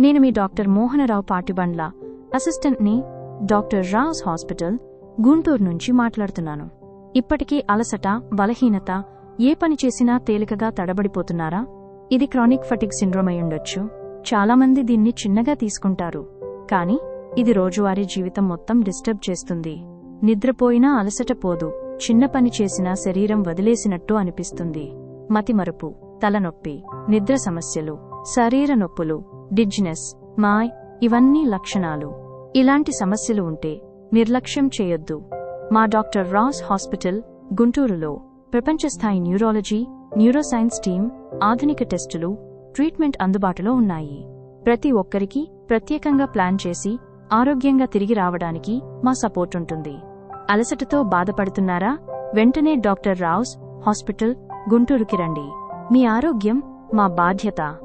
నేను మీ డాక్టర్ మోహనరావు పాటిబండ్ల అసిస్టెంట్ని డాక్టర్ రావ్స్ హాస్పిటల్ గుంటూరు నుంచి మాట్లాడుతున్నాను. ఇప్పటికీ అలసట బలహీనత ఏ పని చేసినా తేలికగా తడబడిపోతున్నారా? ఇది క్రానిక్ ఫటిక్ సిండ్రోమ్ అయ్యుండొచ్చు చాలామంది దీన్ని చిన్నగా తీసుకుంటారు. కానీ ఇది రోజువారీ జీవితం మొత్తం డిస్టర్బ్ చేస్తుంది. నిద్రపోయినా అలసట పోదు. చిన్న పని చేసినా శరీరం వదిలేసినట్టు అనిపిస్తుంది. మతిమరుపు తలనొప్పి నిద్ర సమస్యలు శరీర నొప్పులు డిజ్నెస్ మాయ్ ఇవన్నీ లక్షణాలు. ఇలాంటి సమస్యలు ఉంటే నిర్లక్ష్యం చేయొద్దు. మా డాక్టర్ రాస్ హాస్పిటల్ గుంటూరులో. ప్రపంచస్థాయి న్యూరాలజీ న్యూరోసైన్స్ టీం ఆధునిక టెస్టులు ట్రీట్మెంట్ అందుబాటులో ఉన్నాయి. ప్రతి ఒక్కరికి ప్రత్యేకంగా ప్లాన్ చేసి ఆరోగ్యంగా తిరిగి రావడానికి మా సపోర్ట్ ఉంటుంది. అలసటతో బాధపడుతున్నారా? వెంటనే డాక్టర్ రావుస్ హాస్పిటల్ గుంటూరుకి రండి. మీ ఆరోగ్యం మా బాధ్యత.